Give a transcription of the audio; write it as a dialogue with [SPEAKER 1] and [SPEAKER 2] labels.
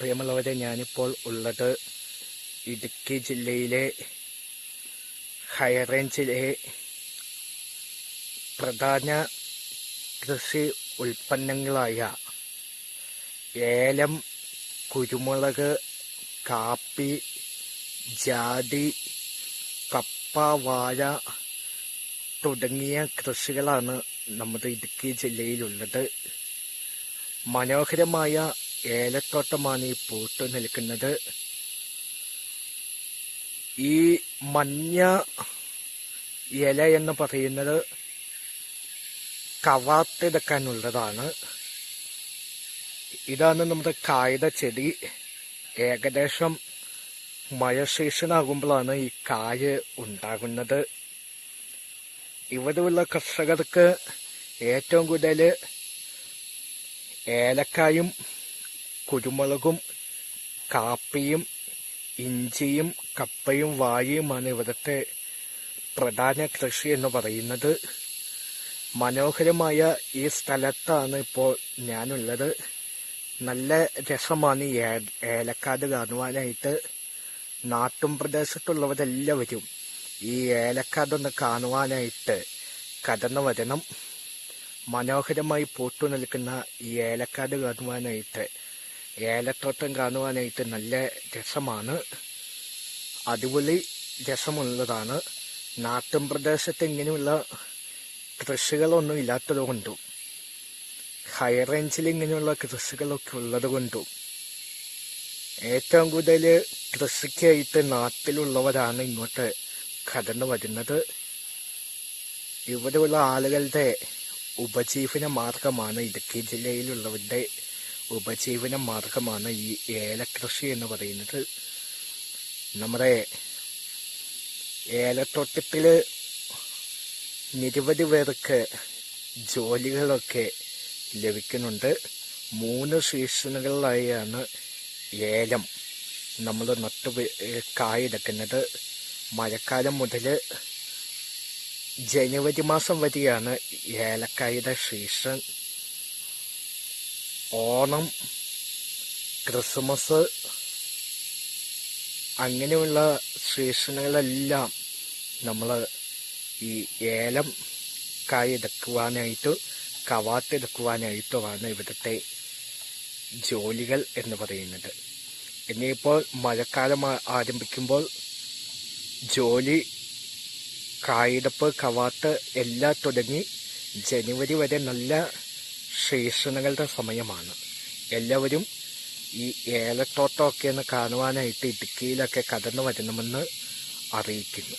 [SPEAKER 1] പ്രിയമുള്ളവരെ ഞാനിപ്പോൾ ഉള്ളത് ഇടുക്കി ജില്ലയിലെ ഹൈറേഞ്ചിലെ പ്രധാന കൃഷി ഉൽപ്പന്നങ്ങളായ ഏലം കുരുമുളക് കാപ്പി ജാതി കപ്പ വാഴ തുടങ്ങിയ കൃഷികളാണ് നമ്മുടെ ഇടുക്കി ജില്ലയിലുള്ളത്. മനോഹരമായ ഏലത്തോട്ടമാണ് ഈ പൂത്തു നിൽക്കുന്നത്. ഈ മഞ്ഞ ഇല എന്ന് പറയുന്നത് കവാത്തെടുക്കാനുള്ളതാണ് ഇതാണ് നമ്മുടെ കായത ചെടി. ഏകദേശം മഴ സീസണാകുമ്പോഴാണ് ഈ കായ് ഉണ്ടാകുന്നത്. ഇവിടെയുള്ള കർഷകർക്ക് ഏറ്റവും കൂടുതൽ ഏലക്കായും കുരുമുളകും കാപ്പിയും ഇഞ്ചിയും കപ്പയും വാഴയുമാണ് ഇവിടുത്തെ പ്രധാന കൃഷി എന്ന് പറയുന്നത്. മനോഹരമായ ഈ സ്ഥലത്താണ് ഇപ്പോൾ ഞാനുള്ളത്. നല്ല രസമാണ് ഈ ഏലക്കാട് കാണുവാനായിട്ട്. നാട്ടും പ്രദേശത്തുള്ളവരെല്ലാവരും ഈ ഏലക്കാടൊന്ന് കാണുവാനായിട്ട് കടന്നു വരണം. മനോഹരമായി പൂത്തു നിൽക്കുന്ന ഈ ഏലക്കാട് കാണുവാനായിട്ട്. ഏലത്തോട്ടം കാണുവാനായിട്ട് നല്ല രസമാണ്. അടിപൊളി രസമുള്ളതാണ്. നാട്ടിൻ പ്രദേശത്ത് ഇങ്ങനെയുള്ള കൃഷികളൊന്നും ഇല്ലാത്തത് കൊണ്ടും ഹൈ റേഞ്ചിൽ ഇങ്ങനെയുള്ള കൃഷികളൊക്കെ ഉള്ളത് കൊണ്ടും ഏറ്റവും കൂടുതൽ കൃഷിക്കായിട്ട് നാട്ടിലുള്ളവരാണ് ഇങ്ങോട്ട് കടന്നു വരുന്നത്. ഇവിടെയുള്ള ആളുകളുടെ ഉപജീവന മാർഗമാണ് ഇടുക്കി ജില്ലയിലുള്ളവരുടെ ഉപജീവന മാർഗമാണ് ഈ ഏലകൃഷി എന്ന് പറയുന്നത്. നമ്മുടെ ഏലത്തോട്ടത്തിൽ നിരവധി പേർക്ക് ജോലികളൊക്കെ ലഭിക്കുന്നുണ്ട്. മൂന്ന് സീസണുകളിലായാണ് ഏലം നമ്മൾ നട്ടു കായെടുക്കുന്നത്. മഴക്കാലം മുതൽ ജനുവരി മാസം വരെയാണ് ഏലക്കായുടെ സീസൺ ഓണം ക്രിസ്മസ് അങ്ങനെയുള്ള സീസണുകളെല്ലാം നമ്മൾ ഈ ഏലം കായെടുക്കുവാനായിട്ട് കവാത്തെടുക്കുവാനായിട്ടുമാണ് ഇവിടുത്തെ ജോലികൾ എന്ന് പറയുന്നത്. ഇനിയിപ്പോൾ മഴക്കാലം ആരംഭിക്കുമ്പോൾ ജോലി കായെടുപ്പ് കവാത്ത് എല്ലാം തുടങ്ങി ജനുവരി വരെ നല്ല സീസണുകളുടെ സമയമാണ്. എല്ലാവരും ഈ ഏലത്തോട്ടമൊക്കെ ഒന്ന് കാണുവാനായിട്ട് ഇടുക്കിയിലൊക്കെ കടന്നു വരണമെന്ന് അറിയിക്കുന്നു.